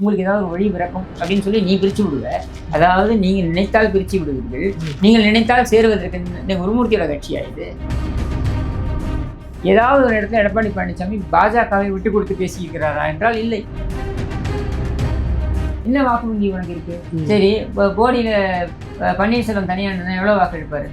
உங்களுக்கு ஏதாவது ஒரு வழி பிறக்கும் அப்படின்னு சொல்லி நீ பிரித்து விடுவ. அதாவது நீங்கள் நினைத்தால் பிரித்து விடுவீர்கள். நீங்கள் நினைத்தால் சேருவதற்கு குருமூர்த்தியோட கட்சியா இது ஏதாவது ஒரு இடத்துல எடப்பாடி பழனிசாமி பாஜகவை விட்டு கொடுத்து பேசியிருக்கிறாரா என்றால் இல்லை. என்ன வாக்கு வங்கி உனக்கு இருக்கு. சரி இப்போ போடியில் பன்னீர்செல்வம் தனியாக எவ்வளோ வாக்கு எடுப்பாரு?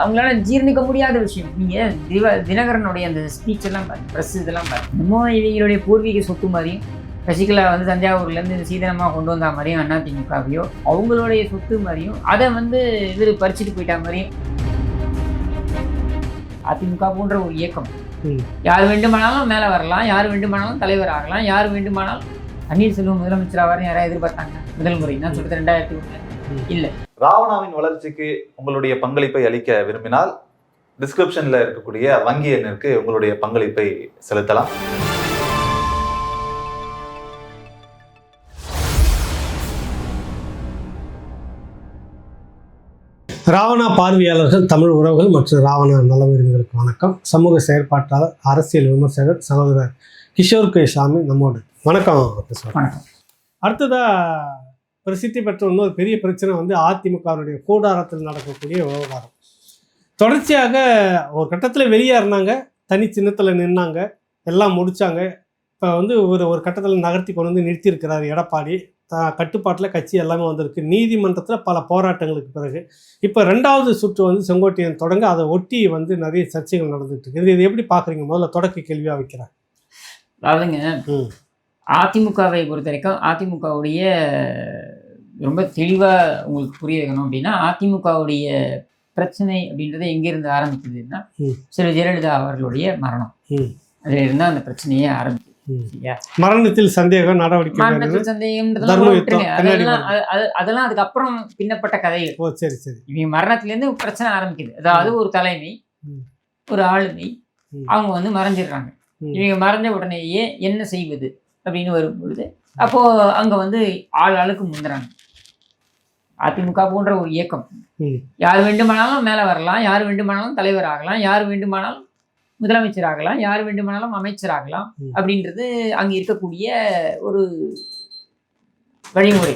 அவங்களால ஜீர்ணிக்க முடியாத விஷயம். நீங்க திவ தினகரனுடைய அந்த ஸ்பீச் எல்லாம் பாருங்க ப்ரெஸ் இதெல்லாம் பாருங்க. என்னமோ இவங்களுடைய பூர்வீக சொத்து மாதிரியும் சசிகலா வந்து தஞ்சாவூர்லேருந்து சீதனமாக கொண்டு வந்தா மாதிரியும் அதிமுகவையோ அவங்களுடைய சொத்து மாதிரியும் அதை வந்து இவர் பறிச்சுட்டு போயிட்டா மாதிரியும். அதிமுக போன்ற ஒரு இயக்கம். யார் வேண்டுமானாலும் மேலே வரலாம் யார் வேண்டுமானாலும் தலைவர் ஆகலாம் யார் வேண்டுமானாலும் பன்னீர்செல்வம் முதலமைச்சர் ஆவார்னு யாராவது எதிர்பார்த்தாங்க முதல் முறை. நான் சொல்றது ரெண்டாயிரத்தி ஒண்ணுல. இல்ல. ராவணாவின் வளர்ச்சிக்கு உங்களுடைய பங்களிப்பை அளிக்க விரும்பினால் டிஸ்கிரிப்ஷன்ல இருக்கக்கூடிய வங்கி எண்ணிற்கு உங்களுடைய பங்களிப்பை செலுத்தலாம். ராவணா பார்வையாளர்கள் தமிழ் உறவுகள் மற்றும் ராவணா நலவிருந்தர்களுக்கு வணக்கம். சமூக செயற்பாட்டாளர் அரசியல் விமர்சகர் சகோதரர் கிஷோர் கே சாமி நம்மோடு. வணக்கம். வணக்கம். அடுத்ததா பிரசித்தி பெற்ற இன்னொரு பெரிய பிரச்சனை வந்து அதிமுகவுடைய கூடாரத்தில் நடக்கக்கூடிய விவகாரம். தொடர்ச்சியாக ஒரு கட்டத்தில் வெளியேறினாங்க தனி சின்னத்தில் நின்னாங்க எல்லாம் முடிச்சாங்க. இப்போ வந்து ஒரு ஒரு கட்டத்தில் நகர்த்தி கொண்டு வந்து நிறுத்தியிருக்கிறார் எடப்பாடி. த கட்டுப்பாட்டில் கட்சி எல்லாமே வந்திருக்கு. நீதிமன்றத்தில் பல போராட்டங்களுக்கு பிறகு. இப்போ ரெண்டாவது சுற்று வந்து செங்கோட்டையன் தொடங்க அதை ஒட்டி வந்து நிறைய சர்ச்சைகள் நடந்துட்டு இருக்கு. இது இது எப்படி பார்க்குறீங்க முதல்ல தொடக்க கேள்வியாக வைக்கிறேன். அதாவதுங்க அதிமுகவை பொறுத்த வரைக்கும் அதிமுகவுடைய ரொம்ப தெளிவாக உங்களுக்கு புரிய வைக்கணும் அப்படின்னா அதிமுகவுடைய பிரச்சனை அப்படின்றது எங்கேருந்து ஆரம்பிக்குதுன்னா. சில ஜெயலலிதா அவர்களுடைய மரணம். அதில் இருந்தால் அந்த பிரச்சனையே. சரியா மரணத்தில் சந்தேகம் நடவடிக்கை. மரணத்தில் அதெல்லாம் அது- அது- அதெல்லாம் அதுக்கப்புறம் பின்னப்பட்ட கதைகள் ஓ சரி சரி இவங்க மரணத்துலேருந்து பிரச்சனை ஆரம்பிக்குது அதாவது ஒரு தலைமை. ஒரு ஆளுமை. அவங்க வந்து மறைஞ்சிடுறாங்க. இவங்க மறைஞ்ச உடனேயே என்ன செய்வது அப்படின்னு வரும் பொழுது அப்போ அங்க வந்து ஆள் ஆளுக்கு முந்துறாங்க அதிமுக போன்ற ஒரு இயக்கம். யார் வேண்டுமானாலும் மேலே வரலாம் யார் வேண்டுமானாலும் தலைவர் ஆகலாம் யார் வேண்டுமானாலும் முதலமைச்சர் ஆகலாம் யார் வேண்டுமானாலும் அமைச்சர் ஆகலாம். அப்படின்றது அங்க இருக்கக்கூடிய ஒரு வழிமுறை.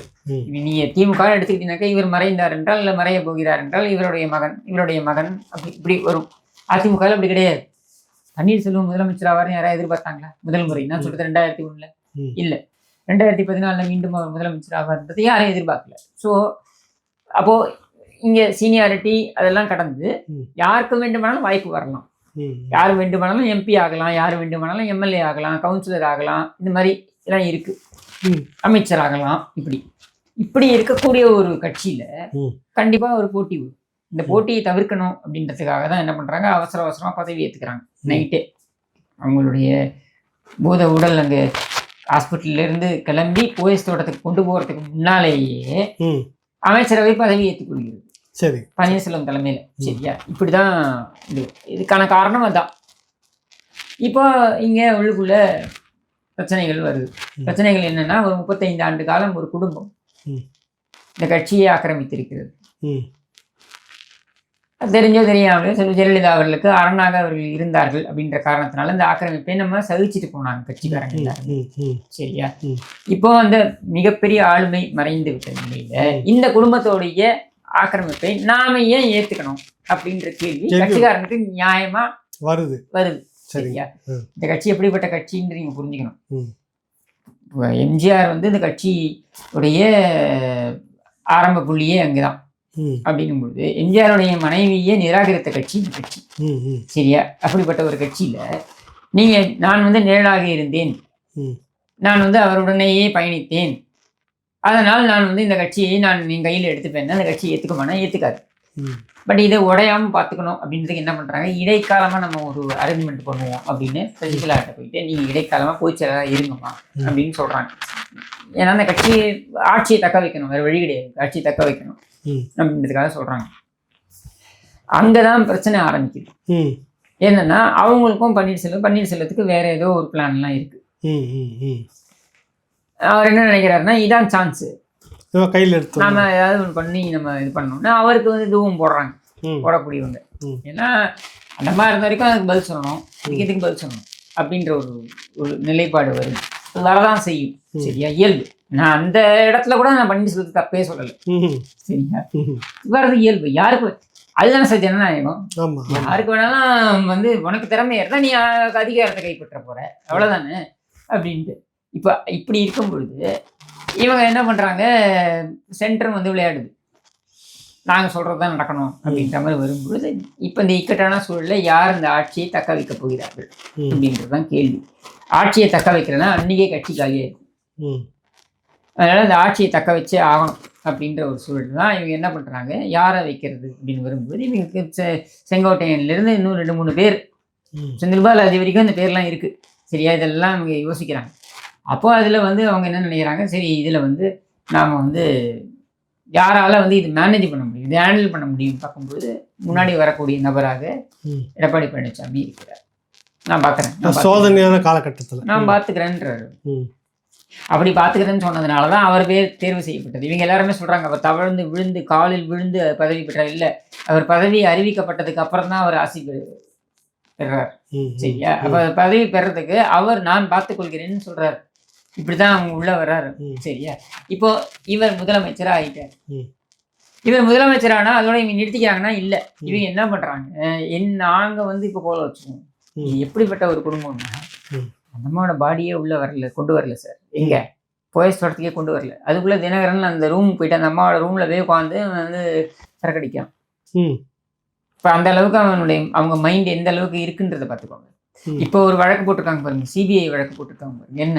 நீங்க திமுக எடுத்துக்கிட்டீங்கன்னாக்கா இவர் மறைந்தார் என்றால் இல்லை மறைய போகிறார் என்றால் இவருடைய மகன் இவருடைய மகன் அப்படி இப்படி வரும். அதிமுக அப்படி கிடையாது. பன்னீர்செல்வம் முதலமைச்சர் ஆவார்னு யாராவது எதிர்பார்த்தாங்களா? முதல் முறை. நான் சொல்றது ரெண்டாயிரத்தி ஒண்ணுல. இல்ல. ரெண்டாயிரத்தி பதினாலுல மீண்டும் அவர் முதலமைச்சர் ஆவார்ன்றது யாரையும் எதிர்பார்க்கல. ஸோ அப்போ இங்க சீனியாரிட்டி அதெல்லாம் கடந்து. யாருக்கு வேண்டுமானாலும் வாய்ப்பு வரலாம். யார் வேண்டுமானாலும் எம்பி ஆகலாம் யார் வேண்டுமானாலும் எம்எல்ஏ ஆகலாம் கவுன்சிலர் ஆகலாம் இந்த மாதிரி எல்லாம் இருக்கு ம். அமைச்சர் ஆகலாம் இப்படி இப்படி இருக்கக்கூடிய ஒரு கட்சியில ம். கண்டிப்பா ஒரு போட்டி வரும் இந்த போட்டியை தவிர்க்கணும் அப்படின்றதுக்காக தான் என்ன பண்றாங்க அவசர அவசரமா பதவி ஏத்துக்கிறாங்க நைட்டே அவங்களுடைய பூத உடல் அங்கே ஹாஸ்பிட்டல்ல இருந்து கிளம்பி போயஸ் தோட்டத்துக்கு கொண்டு போறதுக்கு முன்னாலேயே. அமைச்சரவை பதவி ஏற்றுக்கொள்கிறது சரி. பன்னீர்செல்வம் தலைமையில். சரியா? இப்படிதான் இது. இதுக்கான காரணம் அதான். இப்போ இங்க உள்ளுக்குள்ள பிரச்சனைகள் வருது. பிரச்சனைகள் என்னன்னா ஒரு முப்பத்தைந்து ஆண்டு காலம் ஒரு குடும்பம். இந்த கட்சியை ஆக்கிரமித்திருக்கிறது. தெரிஞ்சோ தெரியாமலையோ செல்வ ஜெயலலிதா அவர்களுக்கு அரணாக அவர்கள் இருந்தார்கள் அப்படின்ற காரணத்தினால இந்த ஆக்கிரமிப்பை நம்ம சகிச்சுட்டு போனாங்க கட்சிக்காரங்க. சரியா. இப்போ அந்த மிகப்பெரிய ஆளுமை மறைந்து விட்ட நிலையில. இந்த குடும்பத்தோடைய ஆக்கிரமிப்பை நாம ஏன் ஏத்துக்கணும் அப்படின்ற கேள்வி. கட்சிக்காரனுக்கு நியாயமா வருது வருது சரி சரியா. இந்த கட்சி எப்படிப்பட்ட கட்சின்னு நீங்க புரிஞ்சுக்கணும் எம்ஜிஆர் வந்து இந்த கட்சி உடைய ஆரம்ப புள்ளியே அங்கதான் ம். அப்படின்னும் பொழுது எம்ஜிஆருடைய மனைவியே நிராகரித்த கட்சி இந்த கட்சி. சரியா அப்படிப்பட்ட ஒரு கட்சியில நீங்க நான் வந்து நிழலாக இருந்தேன். நான் வந்து அவருடனேயே பயணித்தேன் அதனால் நான் வந்து இந்த கட்சியை நான் என் கையில் எடுத்துப்பேன் அந்த கட்சியை ஏற்றுக்குமானா ஏற்றுக்காது ம். பட் இதை உடையாம பார்த்துக்கணும் அப்படின்றதுக்கு என்ன பண்றாங்க இடைக்காலமா நம்ம ஒரு அரேஞ்ச்மெண்ட் பண்ணுவோம் அப்படின்னு சசிகலாட்ட போயிட்டு நீங்க இடைக்காலமா போய்ச்சலா இருங்கம்மா ம். அப்படின்னு சொல்றாங்க ஏன்னா அந்த கட்சி ஆட்சியை தக்க வைக்கணும் வேற வழி கிடையாது ஆட்சியை தக்க வைக்கணும். அப்படின்றதுக்காக சொல்றாங்க அங்கதான் பிரச்சனை ஆரம்பிக்குது. என்னன்னா அவங்களுக்கும் பன்னீர்செல்வம் பன்னீர்செல்வத்துக்கு வேற ஏதோ ஒரு பிளான்லாம் இருக்கு. அவர் என்ன நினைக்கிறாருன்னா இதான் சான்ஸ் இவன் கையில் எடுத்து நாம ஏதாவது ஒன்று பண்ணி நம்ம இது பண்ணோம்னா அவருக்கு வந்து இதுவும் போடுறாங்க. போடக்கூடியவங்க. ஏன்னா அந்த மாதிரி இருந்த வரைக்கும் அதுக்கு பதில் சொல்லணும். இதுக்கு பதில் சொல்லணும்? அப்படின்ற ஒரு ஒரு நிலைப்பாடு வருது. வரதான் செய்யும். சரியா? இயல்பு. நான் அந்த இடத்துல கூட நான் பன்னீர்செல்வத்துக்கு தப்பே சொல்லலை. சரியா? வர்றது இயல்பு. யாருக்கு அதுதானே சார் ஜனநாயகம். ஆமா. யாருக்கு வேணாலும் வந்து உனக்கு திறமை இருந்தால் நீ அதிகாரத்தை கைப்பற்ற போற. அவ்வளவுதானே? அப்படின்ட்டு. இப்போ இப்படி இருக்கும் பொழுது இவங்க என்ன பண்றாங்க? சென்டர் வந்து விளையாடுது. நாங்கள் சொல்கிறது தான் நடக்கணும் அப்படின்ற மாதிரி வரும்பொழுது இப்போ இந்த இக்கட்டான சூழலில் யார் இந்த ஆட்சியை தக்க வைக்கப் போகிறார்கள் அப்படின்றது தான் கேள்வி. ஆட்சியை தக்க வைக்கிறேன்னா அன்றைக்கே கட்சி காலியாயிருக்கும் ம். அதனால் இந்த ஆட்சியை தக்க வச்சே ஆகணும் அப்படின்ற ஒரு சூழல் தான் இவங்க என்ன பண்ணுறாங்க யாரை வைக்கிறது அப்படின்னு வரும்போது இவங்களுக்கு செ- செங்கோட்டையன்லேருந்து இன்னும் ரெண்டு மூணு பேர். செந்தில்பால் அது வரைக்கும் இந்த பேர்லாம் இருக்குது சரியா? இதெல்லாம் இவங்க யோசிக்கிறாங்க. அப்போ அதில் வந்து அவங்க என்ன நினைக்கிறாங்க? சரி இதில் வந்து நாம் வந்து யாரால வந்து இது மேனேஜ் பண்ண முடியும். இது ஹேண்டில் பண்ண முடியும் பார்க்கும்போது முன்னாடி வரக்கூடிய நபராக. எடப்பாடி பழனிசாமி இருக்கிறார். நான் பார்க்குறேன். சோதனையான காலகட்டத்தில். நான் பார்த்துக்கிறேன்றாரு. அப்படி பார்த்துக்கிறேன்னு சொன்னதுனால தான் அவர் பேர் தேர்வு செய்யப்பட்டது. இவங்க எல்லாருமே சொல்றாங்க அவர் தவழ்ந்து விழுந்து காலில் விழுந்து பதவி பெற்றார். இல்லை அவர் பதவி அறிவிக்கப்பட்டதுக்கு அப்புறம் தான் அவர் ஆசி பெறு- பெறுறார் சரியா? அப்ப பதவி பெறதுக்கு அவர் நான் பார்த்துக் கொள்கிறேன்னு சொல்றாரு. இப்படிதான் அவங்க உள்ள வர்றாரு. சரியா? இப்போ இவர் முதலமைச்சரா ஆயிட்டார். இவர் முதலமைச்சரானா அதோட இவங்க நிறுத்திக்கிறாங்கன்னா இல்ல. இவங்க என்ன பண்றாங்க? என் நாங்க வந்து இப்போ கோல வச்சுக்கோம் எப்படிப்பட்ட ஒரு குடும்பம்னா ம். அந்த அம்மாவோட பாடியே உள்ள வரல கொண்டு வரல சார் எங்க? போயஸ் தோட்டத்துக்கே கொண்டு வரல. அதுக்குள்ள தினகரன் அந்த ரூம் போயிட்டு அந்த அம்மாவோட ரூம்ல போய் உட்காந்து வந்து சரக்கடிக்கான் இப்போ அந்த அளவுக்கு அவனுடைய அவங்க மைண்ட் எந்த அளவுக்கு இருக்குன்றதை பார்த்துக்கோங்க. இப்போ ஒரு வழக்கு போட்டிருக்காங்க பாருங்க சிபிஐ வழக்கு போட்டிருக்காங்க பாருங்க. என்ன?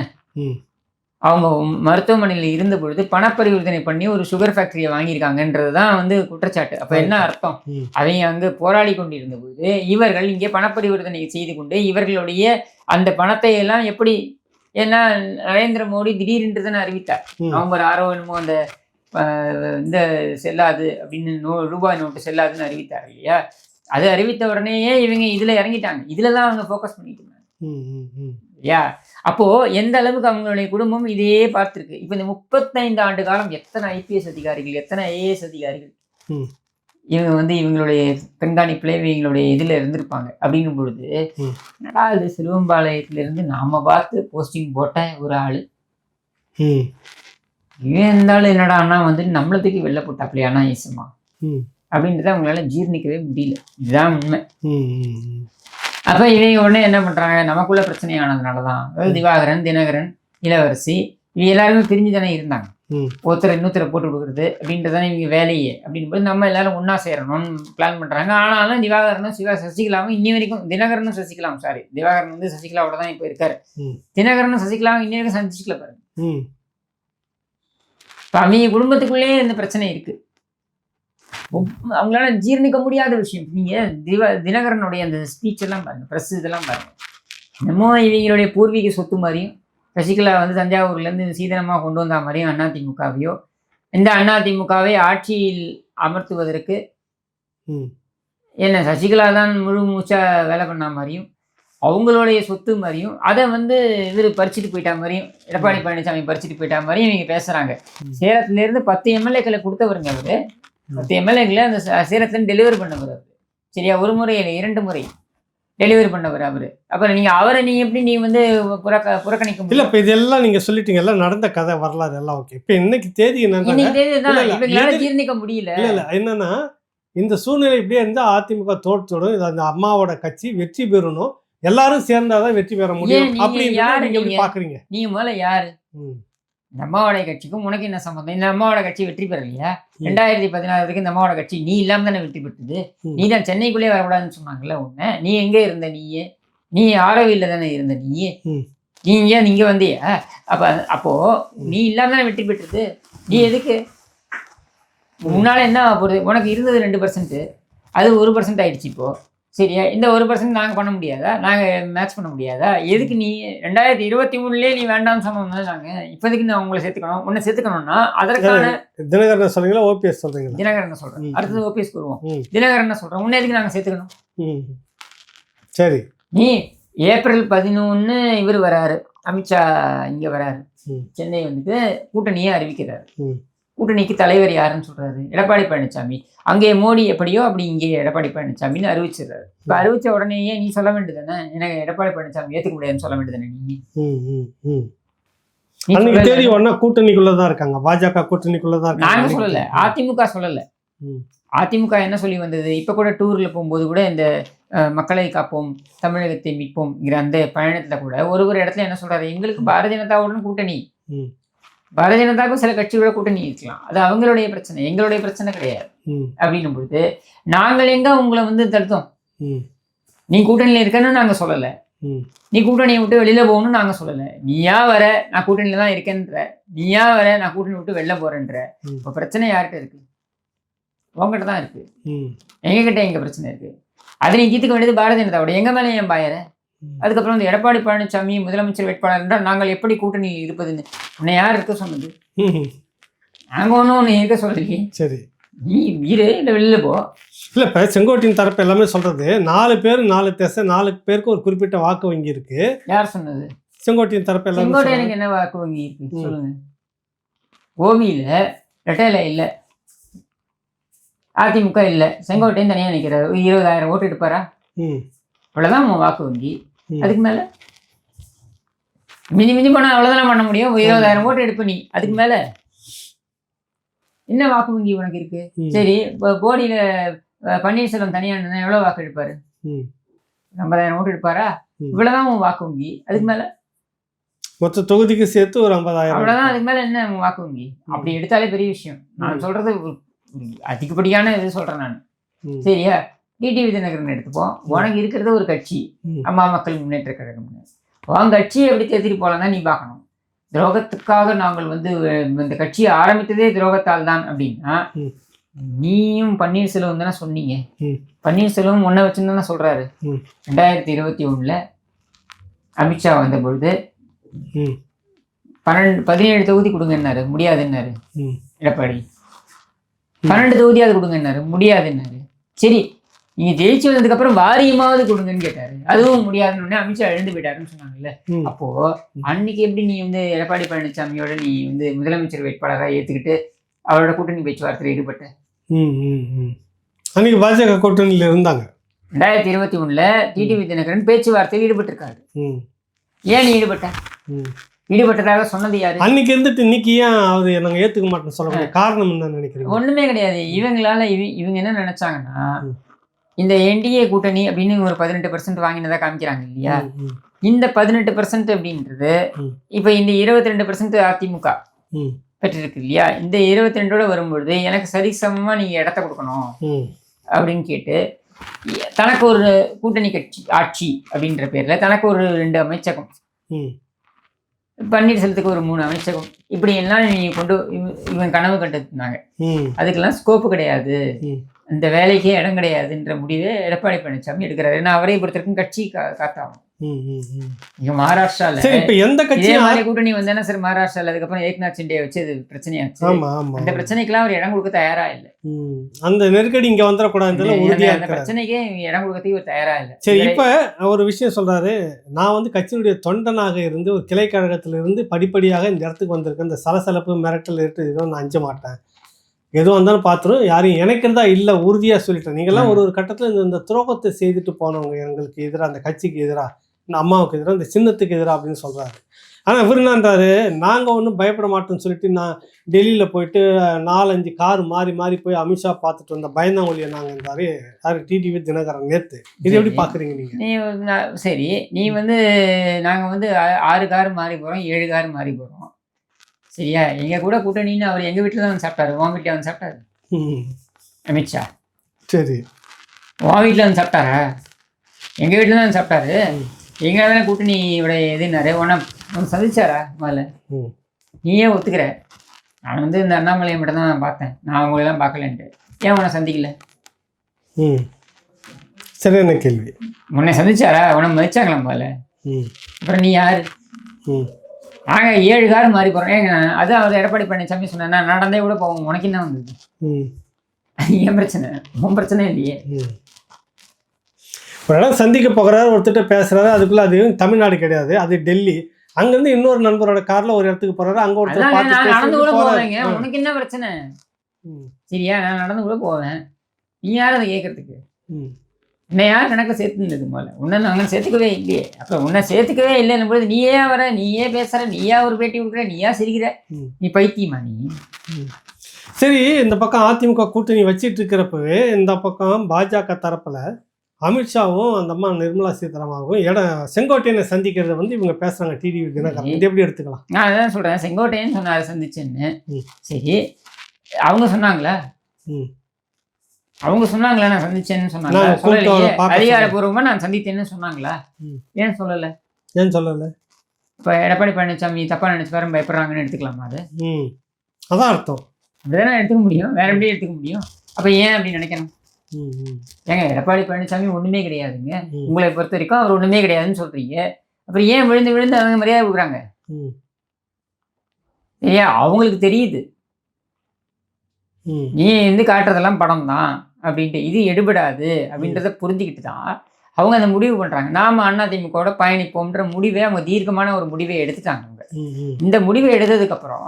அவங்க மருத்துவமனையில் இருந்த பொழுது பணப்பரிவர்த்தனை பண்ணி ஒரு சுகர் ஃபேக்டரியை வாங்கியிருக்காங்கன்றது தான் வந்து குற்றச்சாட்டு. அப்போ என்ன அர்த்தம். அவங்க அங்கு போராடி கொண்டிருந்த பொழுது இவர்கள் இங்கே பணப்பரிவர்த்தனை செய்து கொண்டு இவர்களுடைய அந்த பணத்தை எல்லாம் எப்படி ஏன்னா நரேந்திர மோடி திடீரென்று தானே அறிவித்தார். நவம்பர் ஆறோ என்னமோ அந்த இந்த செல்லாது அப்படின்னு நோ ரூபாய் நோட்டு செல்லாதுன்னு அறிவித்தார் இல்லையா? அது அறிவித்த உடனேயே இவங்க இதுல இறங்கிட்டாங்க. இதுல தான் அவங்க ஃபோக்கஸ் பண்ணிட்டு இருந்தாங்க. இல்லையா? அப்போ எந்த அளவுக்கு அவங்களுடைய குடும்பம் இதையே பார்த்துருக்கு? இப்போ இந்த முப்பத்தைந்து ஆண்டு காலம் எத்தனை ஐபிஎஸ் அதிகாரிகள் எத்தனை ஐஏஎஸ் அதிகாரிகள். இவங்க வந்து இவங்களுடைய கண்காணிப்புல இவங்களுடைய இதுல இருந்திருப்பாங்க. அப்படிங்கும் பொழுது. என்னடா இது சிலுவம்பாளையத்துல இருந்து நாம பார்த்து போஸ்டிங் போட்ட ஒரு ஆளு. இவன் இருந்தாலும் என்னடான்னா வந்து நம்மளத்துக்கு வெளில போட்டாப்லையா அனாயசமா? ம். அப்படின்றத அவங்களால ஜீர்ணிக்கவே முடியல. இதுதான் உண்மை. அப்ப இவங்க உடனே என்ன பண்றாங்க? நமக்குள்ள பிரச்சனை ஆனதுனாலதான் அதாவது திவாகரன் தினகரன் இளவரசி இவங்க எல்லாருமே பிரிஞ்சு தானே இருந்தாங்க. ஒருத்தர் இன்னொருத்தரை போட்டு கொடுக்குறது அப்படின்றதானே இவங்க வேலையே அப்படின்னு போது நம்ம எல்லாரும் ஒண்ணா சேரணும்னு பிளான் பண்றாங்க. ஆனாலும் திவாகரனும் சிவா சசிகலாவும் இன்னி வரைக்கும் தினகரனும் சசிகலாவும் சாரி திவாகரன் வந்து சசிகலாவோட தான் இப்போ இருக்காரு. தினகரனும் சசிகலாவும் இன்னி வரைக்கும் சந்திச்சுக்கல பாருங்க. இப்போ அவங்க குடும்பத்துக்குள்ளேயே இந்த பிரச்சனை இருக்கு. ஒப்- அவங்களால ஜீரணிக்க முடியாத விஷயம். நீங்க திவ தினகரனுடைய அந்த ஸ்பீச் எல்லாம் பாருங்க ப்ரெஸ் இதெல்லாம் பாருங்க. என்னமோ இவங்களுடைய பூர்வீக சொத்து மாதிரியும் சசிகலா வந்து தஞ்சாவூர்ல இருந்து சீதனமாக கொண்டு வந்த மாதிரியும் அதிமுகவையோ இந்த அதிமுகவை ஆட்சியில் அமர்த்துவதற்கு என்ன சசிகலா தான் முழு மூச்சா வேலை பண்ண மாதிரியும் அவங்களுடைய சொத்து மாதிரியும் அதை வந்து இவர் பறிச்சுட்டு போயிட்டா மாதிரியும் எடப்பாடி பழனிசாமி பறிச்சுட்டு போயிட்டா மாதிரியும் இவங்க பேசுறாங்க. ம். சேலத்துல இருந்து பத்து எம்எல்ஏக்களை கொடுத்தவருங்க அவரு பத்து எம்எல்ஏக்களை அந்த ச- சேலத்துல டெலிவரி பண்ணவர் அவரு. சரியா? ஒரு முறை இல்லை இரண்டு முறை டெலிவரி பண்ணவர் அவரு. அப்புறம் நீங்க அவரை நீ எப்படி நீ வந்து புறக்க புறக்கணிக்க இல்ல முடியும்? இப்ப இதெல்லாம் நீங்க சொல்லிட்டீங்க. எல்லாம் நடந்த கதை வரலாறு எல்லாம் ஓகே இப்ப இன்னைக்கு தேதி என்னன்னா ஜீர்ணிக்க முடியல. இல்ல இல்ல. என்னன்னா இந்த சூழ்நிலை இப்படியே இருந்தா அதிமுக தோற்றோடும் இது அந்த அம்மாவோட கட்சி வெற்றி பெறணும். எல்லாரும் சேர்ந்தாதான் வெற்றி பெற முடியும். அப்படின்னு நீங்க? பாக்குறீங்க? நீங்க முதல்ல யாரு? இந்த அம்மாவோட கட்சிக்கும் உனக்கு என்ன சம்பந்தம்? இந்த அம்மாவோட கட்சி வெற்றி பெறலையா. ரெண்டாயிரத்தி பதினாறு வரைக்கும் இந்த அம்மாவோட கட்சி நீ இல்லாம தானே வெற்றி பெற்றது. நீ தான் சென்னைக்குள்ளே வரக்கூடாதுன்னு சொன்னாங்கல்ல உன்னை. நீ எங்க இருந்த நீயே நீ ஆரோவில்ல தானே இருந்த நீயே. நீ ஏன் இங்க வந்தியா? அப்ப அப்போ நீ இல்லாம தானே வெற்றி பெற்றது. நீ எதுக்கு? முன்னால என்ன போகுது? உனக்கு இருந்தது ரெண்டு பர்சன்ட் அது ஒரு பர்சன்ட் ஆயிடுச்சு இப்போ. சரியா? இந்த ஒரு பர்சன்ட் நாங்கள் பண்ண முடியாதா? நாங்கள் மேட்ச் பண்ண முடியாதா? எதுக்கு நீ ரெண்டாயிரத்தி இருபத்தி மூணுலேயே நீ வேண்டாம்னு சொன்னோம்னா நாங்கள் இப்போதைக்கு நான் உங்களை சேர்த்துக்கணும். உன்னை சேர்த்துக்கணும்னா அதற்கான தினகரன் சொல்றீங்களா? ஓபிஎஸ் சொல்றீங்களா? தினகரன் சொல்கிறேன். அடுத்தது ஓபிஎஸ் வருவோம். தினகரன் சொல்கிறேன் உன்னை எதுக்கு நாங்கள் சேர்த்துக்கணும்? சரி. நீ ஏப்ரல் பதினொன்று இவர் வராரு. அமித்ஷா இங்கே வராரு. சென்னை வந்துட்டு கூட்டணியை அறிவிக்கிறாரு. கூட்டணிக்கு தலைவர் யாருன்னு சொல்றாரு? எடப்பாடி பழனிசாமி அங்கே மோடி எப்படியோ அப்படி இங்கே எடப்பாடி பழனிசாமின்னு அறிவிச்சிடுறாரு. இப்போ அறிவிச்ச உடனேயே நீ சொல்ல வேண்டியதானே எனக்கு எடப்பாடி பழனிசாமி ஏற்றுக்க முடியாதுன்னு சொல்ல வேண்டியதானே நீ? ம் ம் ம். நீ அன்னைக்கு. தேதி ஒன்னா கூட்டணிக்குள்ள தான் இருக்காங்க. பாஜக கூட்டணிக்குள்ள தான் நாங்க இருக்காங்க சொல்லல. அதிமுக சொல்லல. அதிமுக என்ன சொல்லி வந்தது? இப்ப கூட டூர்ல போகும்போது கூட இந்த மக்களை காப்போம் தமிழகத்தை மீட்போம்ங்கிற அந்த பயணத்துல கூட ஒரு ஒரு இடத்துல என்ன சொல்றாரு? எங்களுக்கு பாரதிய ஜனதாவுடன் கூட்டணி. பாரதிய ஜனதாவுக்கும் சில கட்சிகளோட கூட்டணி இருக்கலாம். அது அவங்களுடைய பிரச்சனை எங்களுடைய பிரச்சனை கிடையாது. அப்படின்னும் பொழுது நாங்கள் எங்க உங்களை வந்து தடுத்தோம்? நீ கூட்டணியில இருக்கன்னு நாங்க சொல்லல. நீ கூட்டணியை விட்டு வெளியில போகணும்னு நாங்க சொல்லல. நீயா வர நான் கூட்டணியில தான் இருக்கேன்ற. நீயா வர நான் கூட்டணி விட்டு வெளில போறேன்ற. இப்போ பிரச்சனை யார்கிட்ட இருக்கு? உங்ககிட்ட தான் இருக்கு. எங்ககிட்ட எங்க பிரச்சனை இருக்கு? அதை நீ தீர்த்துக்க வேண்டியது பாரதிய ஜனதாவோட. எங்க மேலே ஏன் பாயற. அதுக்கப்புறம் வந்து எடப்பாடி பழனிசாமி முதலமைச்சர் வேட்பாளர் என்றால் நாங்கள் எப்படி கூட்டணியில் இருப்பதுன்னு? உன்னை யார் இருக்க சொன்னது? ம். நாங்க ஒன்றும் உன்னை இருக்க சொல்லலையே. சரி. நீ இரு இல்லை வெளியில போ. இல்ல இப்ப செங்கோட்டையின் தரப்பு எல்லாமே சொல்றது நாலு பேர் நாலு திசை நாலு பேருக்கு ஒரு குறிப்பிட்ட வாக்கு வங்கி இருக்கு. யார் சொன்னது? செங்கோட்டையின் தரப்பு எல்லாமே. செங்கோட்டையனுக்கு என்ன வாக்கு வங்கி இருக்கு. சொல்லுங்க. கோபியில ரெட்டையில இல்ல. அதிமுக இல்ல. செங்கோட்டையன் தனியா நிக்கிறாரு. ஒரு இருபதாயிரம் ஓட்டு எடுப்பாரா? ம், அவ்வளவுதான் உன் வாக்கு வங்கி. அதுக்கு மேல? மிஞ்சி மிஞ்சி போனா அவ்வளவுதானே பண்ண முடியும்? இருபதாயிரம் ஓட்டு எடுப்ப நீ. அதுக்கு மேல? என்ன வாக்கு வங்கி உனக்கு இருக்கு. சரி இப்போ போடியில பன்னீர்செல்வம் தனியா நின்னா எவ்வளவு வாக்கு எடுப்பாரு. ஐம்பதாயிரம் ஓட்டு எடுப்பாரா? ம். இவ்வளவுதான் உன் வாக்கு வங்கி. அதுக்கு மேல? மொத்த தொகுதிக்கு சேர்த்து ஒரு ஐம்பதாயிரம் அவ்வளவுதான் அதுக்கு மேல என்ன வாக்கு வங்கி? அப்படி எடுத்தாலே பெரிய விஷயம். நான். சொல்றது அதிகப்படியான இது சொல்றேன் நான். சரியா? டிடிவி தினகரன் எடுத்துப்போம் உனக்கு இருக்கிறது ஒரு கட்சி. அம்மா மக்கள் முன்னேற்ற கழகம்னு. உன் கட்சியை எப்படி தேத்திட்டு போலாம் தான் நீ பார்க்கணும். துரோகத்துக்காக நாங்கள் வந்து இந்த கட்சியை ஆரம்பித்ததே துரோகத்தால் தான் அப்படின்னா. நீயும் பன்னீர்செல்வம் தானே சொன்னீங்க. பன்னீர்செல்வம் ஒன்றை வச்சுன்னு ம். ரெண்டாயிரத்தி இருபத்தி ஒண்ணுல அமித்ஷா வந்த பொழுது பன்னெண்டு பதினேழு தொகுதி கொடுங்கன்னாரு. முடியாதுன்னாரு. எடப்பாடி. பன்னெண்டு தொகுதியாவது கொடுங்கன்னாரு. முடியாதுன்னாரு. சரி நீங்க ஜெயிச்சு வந்ததுக்கு அப்புறம் வாரியமாவது கொடுங்கன்னு கேட்டாரு. அதுவும் முடியாதுன்னு அமித்ஷா எழுந்து போயிட்டாருன்னு சொன்னாங்கல்ல. அப்போ அன்னைக்கு எப்படி நீ வந்து எடப்பாடி பழனிசாமியோட நீ வந்து முதலமைச்சர் வேட்பாளராக ஏத்துக்கிட்டு அவரோட கூட்டணி பேச்சுவார்த்தையில் ஈடுபட்ட? ம், ம், ம். அன்னைக்கு பாஜக கூட்டணியில இருந்தாங்க. ரெண்டாயிரத்தி இருபத்தி ஒண்ணுல டிடிவி தினகரன் பேச்சுவார்த்தையில் ஈடுபட்டிருக்காரு. ம், ஏன் நீ ஈடுபட்ட. ஈடுபட்டதாக சொன்னது யாரு? அன்னைக்கு இருந்துட்டு இன்னைக்கு ஏன் அவரு நாங்க ஏத்துக்க மாட்டோம்னு சொல்லக்கூடிய காரணம் என்ன நினைக்கிறீங்க? ஒண்ணுமே கிடையாது. இவங்களால இவ- இவங்க என்ன நினைச்சாங்கன்னா. இந்த என்டிஏ கூட்டணி அப்படின்னு ஒரு பதினெட்டு பர்சன்ட் வாங்கினதா காமிக்கிறாங்க இல்லையா? இந்த பதினெட்டு பர்சன்ட் அப்படின்றது. இப்போ இந்த இருபத்தி ரெண்டு பர்சன்ட் அதிமுக பெற்றிருக்கு இல்லையா? இந்த இருபத்தி ரெண்டோட வரும்பொழுது எனக்கு சரிசமமா நீங்க இடத்த கொடுக்கணும் அப்படின்னு கேட்டு தனக்கு ஒரு கூட்டணி கட்சி ஆட்சி அப்படின்ற பேர்ல தனக்கு ஒரு ரெண்டு அமைச்சகம். பன்னீர்செல்வத்துக்கு ஒரு மூணு அமைச்சகம். இப்படி எல்லாம் நீ கொண்டு இவ- இவன் கனவு கண்டிருந்தாங்க. அதுக்கெல்லாம் ஸ்கோப்பு கிடையாது. இந்த வேலைக்கே இடம் கிடையாதுன்ற முடிவை எடப்பாடி பழனிசாமி எடுக்கிறாரு. ஏன்னா அவரை பொறுத்தவரைக்கும் கட்சி காத்தாகும். இங்க மகாராஷ்டிரால எந்த கட்சியும் மாதிரி கூட்டணி வந்தானே சார் மகாராஷ்டிரால அதுக்கப்புறம் ஏக்நாத் சிண்டே வச்சு அது பிரச்சனையாச்சு. அந்த பிரச்சனைக்கெல்லாம் அவர் இடம் கொடுக்க தயாரா இல்ல. அந்த நெருக்கடி இங்க வந்துடக்கூடாதுல அந்த- பிரச்சனைக்கே இடம் கொடுக்கறதுக்கு ஒரு தயாரா இல்ல. சரி இப்ப ஒரு விஷயம் சொல்றாரு. நான் வந்து கட்சியினுடைய தொண்டனாக இருந்து ஒரு கிளை கழகத்துல இருந்து படிப்படியாக இந்த இடத்துக்கு வந்திருக்கேன். இந்த சலசலப்பு மிரட்டல் இருக்கு நான் அஞ்ச மாட்டேன். எதுவும் வந்தாலும் பார்த்துரும். யாரையும் இணைக்கிறதா இல்லை உறுதியாக சொல்லிட்டேன். நீங்கள்லாம் ஒரு ஒரு கட்டத்தில் இந்த துரோகத்தை செய்துட்டு போனவங்க எங்களுக்கு எதிராக அந்த கட்சிக்கு எதிராக இந்த அம்மாவுக்கு எதிராக இந்த சின்னத்துக்கு எதிராக அப்படின்னு சொல்கிறாரு ஆனால் இவர் என்னன்றாரு நாங்கள் ஒன்றும் பயப்பட மாட்டோம்னு சொல்லிட்டு நான் டெல்லியில் போயிட்டு நாலஞ்சு கார் மாறி மாறி போய் அமித்ஷா பார்த்துட்டு வந்த பயந்தாங்கொழியை நாங்கன்றாரு யார்? டிடிவி தினகரன் நேற்று இது எப்படி. பார்க்குறீங்க நீங்கள் நீ சரி. நீ வந்து நாங்க வந்து ஆறு கார் மாறி போறோம் ஏழு கார் மாறி போறோம். சரியா? எங்க கூட கூட்டணின்னு அவர் எங்க வீட்டுல தான் வந்து சாப்பிட்டாரு. உன் வீட்டுல வந்து சாப்பிட்டாரு? அமித்ஷா. சரி. உன் வீட்டுல வந்து சாப்பிட்டாரா? எங்க வீட்டுல தான் வந்து சாப்பிட்டாரு. எங்க தானே கூட்டணியோட எதுனாரு உன்னை உன்னை சந்திச்சாரா முதல்ல? நீயே ஒத்துக்கிற? நான் வந்து இந்த அண்ணாமலையை மட்டும் தான் பார்த்தேன். நான் அவங்களெல்லாம் பார்க்கலன்ட்டு. ஏன் உன்னை சந்திக்கல? ம். சரியான கேள்வி. உன்னை சந்திச்சாரா? உன்னை மதிச்சாங்களா முதல்ல? அப்புறம் நீ யாரு? ம். நாங்க ஏழு கார் மாறி போறோம். ஏங்க அதான் அவர் எடப்பாடி பழனிசாமி சொன்னா நான் நடந்தே கூட போவோம். உனக்கு என்ன வந்தது? ஏன் பிரச்சனை? உன் பிரச்சனை இல்லையே. ஒரு இடம் சந்திக்க போகிறாரு ஒருத்தர்கிட்ட பேசுறாரு அதுக்குள்ள அது தமிழ்நாடு கிடையாது அது டெல்லி. அங்கேருந்து இன்னொரு நண்பரோட கார்ல ஒரு இடத்துக்கு போறாரு அங்க ஒருத்தர் நான் நடந்து கூட. போவேங்க உனக்கு என்ன பிரச்சனை? சரியா நான் நடந்து கூட போவேன். நீ யார் அதை கேட்கறதுக்கு உன்னை யார் கணக்கில் சேர்த்துருந்தது முதல்ல உன்னை நாங்கள் சேர்த்துக்கவே இல்லையே. அப்போ உன்னை சேர்த்துக்கவே இல்லைன்னும் பொழுது நீயே வர நீயே பேசுற நீயா ஒரு பேட்டி கொடுக்குற நீயா சிரிக்கிற. நீ பைத்தியமா நீ? சரி இந்த பக்கம் அதிமுக கூட்டணி வச்சிட்டு இருக்கிறப்பவே இந்த பக்கம் பாஜக தரப்புல அமித்ஷாவும் அந்த அம்மா நிர்மலா சீதாராமனும் இட செங்கோட்டையனை சந்திக்கிறத வந்து இவங்க பேசுறாங்க டிடிவி தினகரன் இது எப்படி எடுத்துக்கலாம்? நான் அதான் சொல்கிறேன் செங்கோட்டையன் சொன்னார் சந்திச்சேன்னு. சரி அவங்க சொன்னாங்களா? ம். அவங்க சொன்னாங்களா நான் சந்திச்சேன்னு பார்க்க அதிகாரப்பூர்வமா நான் சந்தித்தேன்னு சொன்னாங்களா. ஏன் சொல்லலை? ஏன் சொல்லல? இப்போ எடப்பாடி பழனிசாமி தப்பா நினைச்சு பயப்படுறாங்கன்னு எடுத்துக்கலாமா அது? அதான் அர்த்தம். அப்படிதானே எடுத்துக்க முடியும். வேற எப்படி எடுத்துக்க முடியும்? அப்ப ஏன் அப்படி நினைக்கணும்? ஏங்க எடப்பாடி பழனிசாமி ஒண்ணுமே கிடையாதுங்க. உங்களை பொறுத்த வரைக்கும் அவர் ஒண்ணுமே கிடையாதுன்னு சொல்றீங்க. அப்புறம் ஏன் விழுந்து விழுந்து அவங்க மரியாதை கொடுக்குறாங்க? சரியா அவங்களுக்கு தெரியுது. நீ வந்து காட்டுறதெல்லாம் படம் தான் அப்படின்ட்டு இது எடுபடாது அப்படின்றத புரிஞ்சுக்கிட்டு தான் அவங்க அந்த முடிவு பண்றாங்க. நாம அதிமுகவோட பயணிப்போம்ன்ற முடிவை அவங்க தீர்க்கமான ஒரு முடிவை எடுத்துட்டாங்க அவங்க. இந்த முடிவை எடுத்ததுக்கு அப்புறம்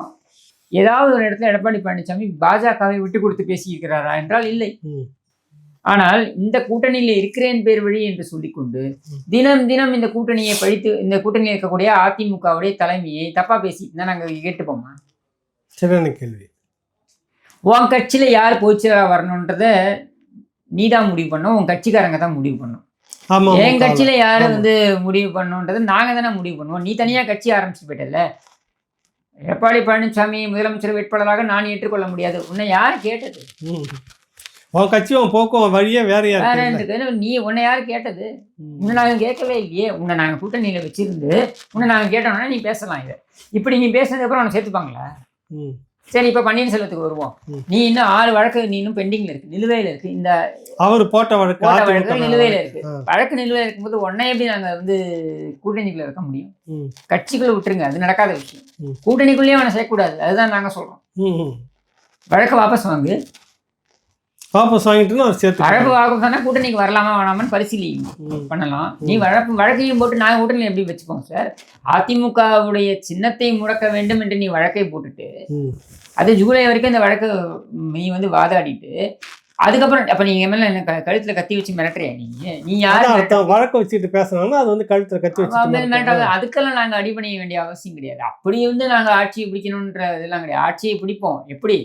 ஏதாவது ஒரு இடத்துல எடப்பாடி பழனிசாமி பாஜகவை விட்டு கொடுத்து பேசியிருக்கிறாரா என்றால் இல்லை. ஆனால் இந்த கூட்டணியில் இருக்கிறேன் பேர் வழி என்று சொல்லிக்கொண்டு தினம் தினம் இந்த கூட்டணியை பழித்து இந்த கூட்டணியில் இருக்கக்கூடிய அதிமுகவுடைய தலைமையை தப்பா பேசிட்டு இருந்தா நாங்க கேட்டுப்போமா? சரியான கேள்வி. உன் கட்சியில யார் போச்சுரா வரணுன்றத நீதான் முடிவு பண்ணும் உன் கட்சிக்காரங்க தான் முடிவு பண்ணும் என் கட்சியில யாரு. வந்து முடிவு பண்ணணுன்றதை நாங்க தானே முடிவு பண்ணுவோம். நீ தனியா கட்சி ஆரம்பிச்சு போயிட்டல எடப்பாடி பழனிசாமி முதலமைச்சர் வேட்பாளராக நான் ஏற்றுக்கொள்ள முடியாது. உன்னை யார் கேட்டது. உன் கட்சி உன் போக்கும் வழியே வேற எனக்கு நீ உன்னை யார் கேட்டது? உன்னை நாங்க கேட்கவே இல்லையே. உன்னை நாங்க கூட்டணியில வச்சிருந்து உன்னை நாங்க கேட்டோம்னா நீ பேசலாம் இதை. இப்படி நீ பேசினதுக்கு அப்புறம் உன்னை சேர்த்துப்பாங்களா சரி இப்ப பன்னீர்செல்வத்துக்கு வருவோம். நீ இன்னும் ஆறு வழக்கு நீ இன்னும் பெண்டிங்ல இருக்கு. நிலுவையில இருக்கு. இந்த அவர் போட்ட வழக்கு போட்ட வழக்கு நிலுவையில. இருக்கு. வழக்கு நிலுவையில இருக்கும்போது உன்னை எப்படி நாங்க வந்து கூட்டணிக்குள்ள இருக்க முடியும்? கட்சிக்குள்ள விட்டுருங்க. அது நடக்காத விஷயம். கூட்டணிக்குள்ளேயே அவனை சேர்க்கக்கூடாது அதுதான் நாங்க சொல்றோம். வழக்கு வாபஸ் வாங்கு. வாபஸ் வாங்கிட்டுன்னு அவர் சேர்த்து வழக்கு வாபஸ் தானே கூட்டணிக்கு வரலாமா வேணாமான்னு பரிசீலிங்க ம், பண்ணலாம். நீ வழக்கு வழக்கையும் போட்டு நாங்கள் கூட்டணி எப்படி வச்சுப்போம் சார்? அதிமுகவுடைய சின்னத்தை முடக்க வேண்டும் என்று நீ வழக்கை போட்டுட்டு. அது ஜூலை வரைக்கும் இந்த வழக்கு நீ வந்து வாதாடிட்டு அதுக்கப்புறம் அப்ப நீங்க மேல என்ன கழுத்துல கத்தி வச்சு மிரட்டுறியா நீங்க நீ யாரு வழக்க வச்சுட்டு பேசுனாங்கன்னா அது வந்து கழுத்துல கத்தி வச்சு அதுக்கெல்லாம் நாங்க அடிபணிய வேண்டிய அவசியம் கிடையாது. அப்படி வந்து நாங்க ஆட்சியை பிடிக்கணுன்ற இதெல்லாம் கிடையாது. ஆட்சியை பிடிப்போம். எப்படி?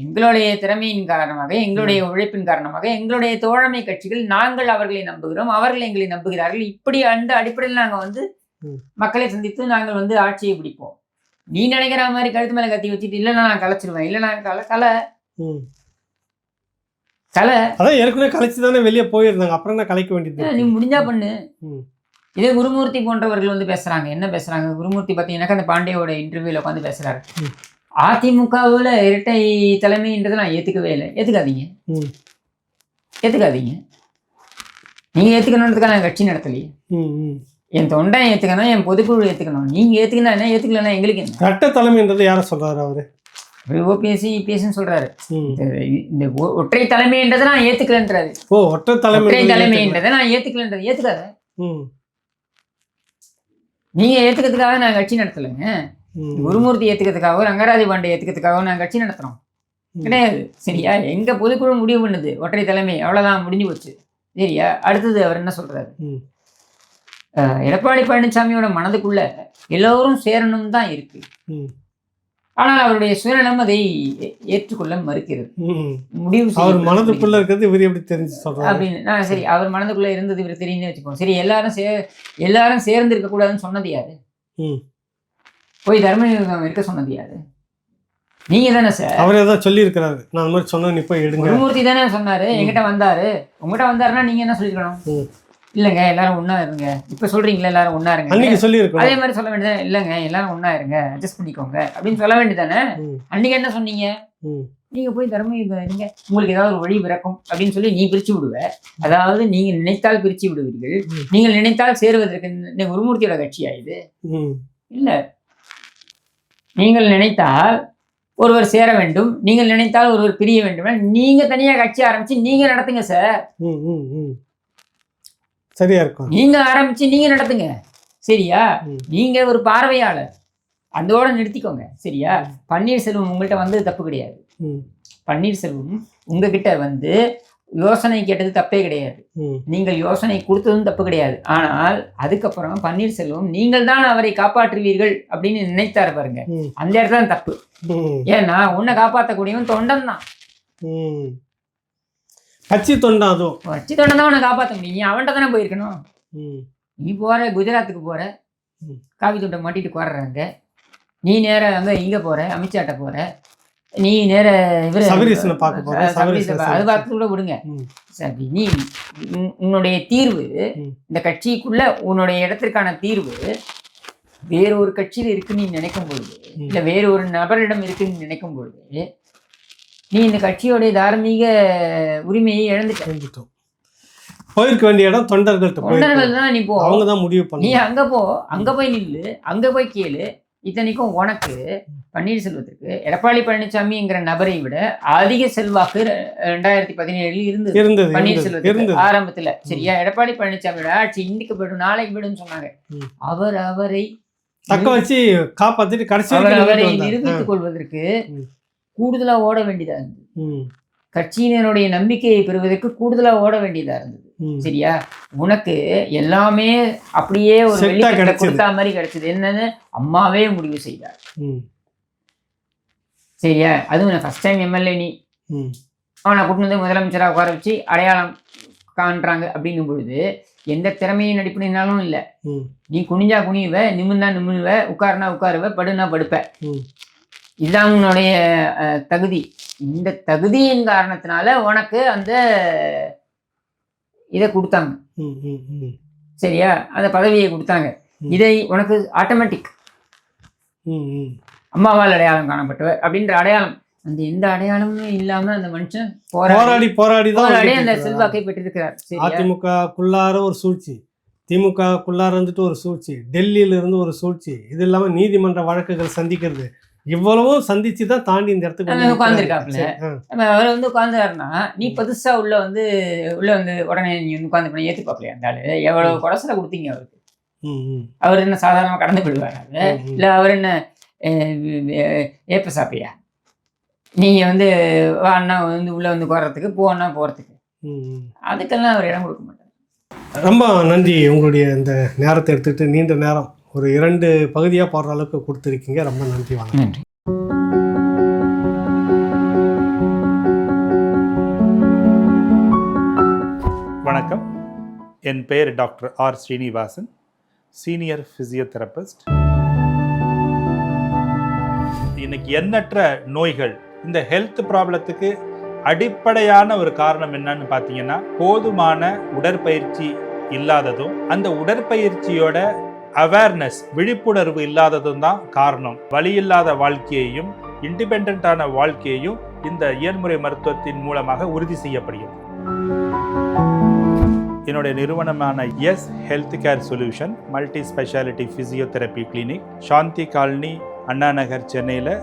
எங்களுடைய திறமையின் காரணமாக எங்களுடைய உழைப்பின் காரணமாக எங்களுடைய தோழமை கட்சிகள் நாங்கள் அவர்களை நம்புகிறோம். அவர்கள் எங்களை நம்புகிறார்கள். இப்படி அந்த அடிப்படையில் நாங்க வந்து. மக்களை சந்தித்து நாங்கள் வந்து ஆட்சியை பிடிப்போம். நீ நினைக்கிற மாதிரி கழுத்து மேல கத்தி வச்சுட்டு இல்லைன்னா நான் கலைச்சிருவேன். இல்லை நான் கலை கலை. கலை அதான் ஏற்கனவே கலைச்சு தானே வெளியே போயிருந்தாங்க. அப்புறம் என்ன கலைக்க வேண்டியது நீ முடிஞ்சா பண்ணு. இதே குருமூர்த்தி போன்றவர்கள் வந்து பேசுறாங்க. என்ன பேசுறாங்க? குருமூர்த்தி பார்த்தீங்கன்னாக்கா அந்த பாண்டியோட இன்டர்வியூல உட்காந்து பேசுறாரு. அதிமுகவுல இரட்டை தலைமைன்றதை நான் ஏத்துக்கவே இல்லை. ஏத்துக்காதீங்க. ம். ஏத்துக்காதீங்க. நீங்க ஏத்துக்கணுன்றதுக்காக நான் கட்சி நடத்தலையே. என் தொண்டை ஏத்துக்கணும் என் பொதுக்குழு ஏத்துக்கணும். நீங்க ஏத்துக்கணும் என்ன ஏத்துக்கலன்னா எங்களுக்கு என்ன? ரெட்டை தலைமைன்றது யார சொல்றாரு அவரு? ஓபிஎஸ்சி இபிஎஸ்ன்னு சொல்றாரு. ம். இந்த- ஒற்றை தலைமைன்றதை நான் ஏத்துக்கலன்றாரு. ஓ ஒற்றை தலைமை ஒற்றை தலைமைன்றதை நான் ஏத்துக்கலன்றது ஏத்துக்காத. ம், நீங்க ஏத்துக்கிறதுக்காக நான் கட்சி நடத்தலைங்க. குருமூர்த்தி ஏத்துக்கிறதுக்காகவோ ரங்கராஜ பாண்டே ஏத்துக்கிறதுக்காகவோ நான் கட்சி நடத்துறோம். கிடையாது. சரியா? எங்க பொதுக்குழு முடிவு பண்ணுது? ஒற்றை தலைமை. அவ்வளவுதான். முடிஞ்சு போச்சு. சரியா? அடுத்தது அவர் என்ன சொல்றாரு? எடப்பாடி பழனிசாமியோட மனதுக்குள்ள எல்லோரும் சேரணும் தான் இருக்கு. ஆனால் அவருடைய சுயநலம் அதை ஏற்றுக்கொள்ள மறுக்கிறது. முடிவு அவர் மனதுக்குள்ள இருக்கிறது இவர் எப்படி தெரிஞ்சு சொல்றாரு? அப்படின்னு. சரி. அவர் மனதுக்குள்ள இருந்தது இவர் தெரியும்னு வச்சுப்போம் சரி எல்லாரும் சே எல்லாரும் சேர்ந்து இருக்க கூடாதுன்னு சொன்னது யாரு. போய் தர்மயுகம் இருக்க சொன்னது யாரு? நீங்க தானே சார் அவரே தான் சொல்லி இருக்கிறாரு நான் அந்த மாதிரி சொன்னா நீ போய் எடுங்க. குருமூர்த்தி தானே சொன்னாரு. என்கிட்ட வந்தாரு. உங்ககிட்ட வந்தாருன்னா நீங்க என்ன சொல்லிருக்கணும். இல்லைங்க எல்லாரும் ஒண்ணா இருங்க. இப்ப சொல்றீங்களா எல்லாரும் ஒண்ணா இருங்க அன்னைக்கு அதே மாதிரி சொல்ல வேண்டியது இல்லைங்க எல்லாரும் ஒண்ணா இருங்க. அட்ஜஸ்ட் பண்ணிக்கோங்க. அப்படின்னு சொல்ல வேண்டியதானே. அன்னைக்கு என்ன சொன்னீங்க. நீங்க போய் தர்மயுகம் இருங்க. உங்களுக்கு ஏதாவது ஒரு வழி பிறக்கும் அப்படின்னு சொல்லி நீ பிரிச்சு விடுவ. அதாவது நீங்க நினைத்தால் பிரிச்சு விடுவீர்கள். நீங்கள் நினைத்தால் சேருவதற்கு குருமூர்த்தியோட கட்சியா இது. இல்ல. நீங்கள் நினைத்தால் ஒருவர் சேர வேண்டும். நீங்கள் நினைத்தால் ஒருவர் பிரிய வேண்டும். நீங்க தனியா கட்சி ஆரம்பிச்சு நீங்க நடத்துங்க சார். சரியா இருக்கும். நீங்க ஆரம்பிச்சு நீங்க நடத்துங்க. சரியா. நீங்க ஒரு பார்வையாளர். அதோட நிறுத்திக்கோங்க. சரியா? பன்னீர்செல்வம் உங்கள்கிட்ட வந்தது தப்பு கிடையாது. பன்னீர்செல்வம் உங்ககிட்ட வந்து யோசனை கேட்டது தப்பே கிடையாது. நீங்கள் யோசனை கொடுத்ததும் தப்பு கிடையாது. ஆனால் அதுக்கப்புறம் பன்னீர்செல்வம் நீங்கள் தான் அவரை காப்பாற்றுவீர்கள் அப்படின்னு நினைத்தார் பாருங்க. அந்த இடத்துல தப்பு. ஏன்னா உன்னை காப்பாற்றக்கூடியவன் தொண்டன் தான். கட்சி தொண்டா அதுவும் வச்சு தொண்டன் தான் உன்னை காப்பாற்ற முடியும். நீ அவன்கிட்ட தானே போயிருக்கணும். நீ போற குஜராத்துக்கு போற. காவி தொண்டை மாட்டிட்டு குறறாங்க நீ நேர அங்க இங்க போற அமித்ஷாட்ட போற. நீ நேர இவரு சபரீசனை பார்க்க போற, ச- சபரீசனை சபரீசனை பா- அது பார்த்து கூட விடுங்க. நீ உன்- உன்னுடைய தீர்வு. இந்த கட்சிக்குள்ள உன்னுடைய இடத்திற்கான தீர்வு வேற ஒரு கட்சியில் இருக்குன்னு நீ நினைக்கும் பொழுது. இல்ல வேற ஒரு நபரிடம் இருக்குன்னு நினைக்கும் பொழுது நீ இந்த கட்சியோடைய தார்மீக உரிமையை இழந்துட்ட. செஞ்சுட்டோம் போயிருக்க வேண்டிய இடம் தொண்டர்கள்ட்ட தொண்டர்கள் தான் நீ போ. அவங்க தான் முடிவு நீ பண்ணி அங்க போ. அங்க போய் நில்லு. அங்க போய் கேளு. இத்தனைக்கும் உனக்கு பன்னீர்செல்வத்துக்கு எடப்பாடி பழனிசாமிங்கிற நபரை விட அதிக செல்வாக்கு ரெண்டாயிரத்தி பதினேழில் இருந்தது. பன்னீர்செல்வத்துக்கு ஆரம்பத்துல. சரியா எடப்பாடி பழனிசாமியோட ஆட்சி இன்னைக்கு போயிடும் நாளைக்கு போயிடும் சொன்னாங்க. அவர் அவரை தக்க வச்சு காப்பாத்திட்டு கடைசி அவர். நிரூபித்துக் கொள்வதற்கு. கூடுதலா ஓட வேண்டியதா இருந்தது. கட்சியினருடைய நம்பிக்கையை பெறுவதற்கு கூடுதலா ஓட வேண்டியதா இருந்தது. சரியா? உனக்கு எல்லாமே அப்படியே ஒரு. கொடுத்தா மாதிரி கிடைச்சது. என்னன்னு அம்மாவே முடிவு செய்தார். சரியா? அதுவும் ஃபர்ஸ்ட் டைம் எம்எல்ஏ நீ. அவனை கூட்டு வந்து முதலமைச்சராக உட்கார வச்சு அடையாளம் காண்றாங்க அப்படிங்கும் பொழுது எந்த திறமையின் அடிப்படையினாலும் இல்லை. நீ குனிஞ்சா குனியுவ நிமிர்ந்தா நிமிருவ உட்காருனா உட்காருவ படுனா படுப்ப. இதுதான் உன்னுடைய தகுதி. இந்த தகுதியின் காரணத்தினால உனக்கு அந்த இதை கொடுத்தாங்க. சரியா? அந்த பதவியை கொடுத்தாங்க. இதை உனக்கு ஆட்டோமேட்டிக். அம்மாவால் அடையாளம் காணப்பட்டவர் அப்படின்ற அடையாளம். அந்த எந்த அடையாளமும் இல்லாம அந்த மனுஷன் போராடி போராடி போராடி தான் அந்த. செல்வாக்கை பெற்றிருக்கிறார். அதிமுகக்குள்ளார ஒரு சூழ்ச்சி. திமுகக்குள்ளார வந்துட்டு ஒரு சூழ்ச்சி. டெல்லியில இருந்து ஒரு சூழ்ச்சி. இது இல்லாம நீதிமன்ற வழக்குகள் சந்திக்கிறது. இவ்வளவும் சந்திச்சு தான் தாண்டி இந்த இடத்துக்கு வந்து நம்ம அவர் வந்து உட்காந்துறாருன்னா நீ புதுசா உள்ள வந்து உள்ள வந்து உடனே நீ உட்காந்து பண்ணி ஏத்து பார்க்கலையா அந்த ஆளு? எவ்வளவு குடசலை கொடுத்தீங்க அவருக்கு? அவர் என்ன சாதாரணமா கடந்து போயிடுவார். இல்ல அவர் என்ன ஏப்ப சாப்பியா நீங்க வந்து வா அண்ணா வந்து உள்ள வந்து போறதுக்கு போ அண்ணா போறதுக்கு. அதுக்கெல்லாம் அவர் இடம் கொடுக்க மாட்டார். ரொம்ப நன்றி உங்களுடைய இந்த நேரத்தை எடுத்துக்கிட்டு நீண்ட நேரம் ஒரு இரண்டு பகுதியாக போடுற அளவுக்கு கொடுத்துருக்கீங்க. ரொம்ப நன்றி வணக்கம். நன்றி. வணக்கம். என் பெயர் doctor R Srinivasan senior physiotherapist. இன்னைக்கு எண்ணற்ற நோய்கள் இந்த ஹெல்த் ப்ராப்ளத்துக்கு அடிப்படையான ஒரு காரணம் என்னன்னு பார்த்தீங்கன்னா போதுமான உடற்பயிற்சி இல்லாததும் அந்த உடற்பயிற்சியோட அவேர்னஸ் விழிப்புணர்வு இல்லாததும் தான் காரணம். வழி இல்லாத வாழ்க்கையையும் இண்டிபெண்டான வாழ்க்கையையும் இந்த இயன்முறை மருத்துவத்தின் மூலமாக உறுதி செய்யப்படுகிறது. என்னுடைய நிறுவனமான S health care solution multi speciality physiotherapy clinic Shanthi colony Anna Nagar சென்னையில்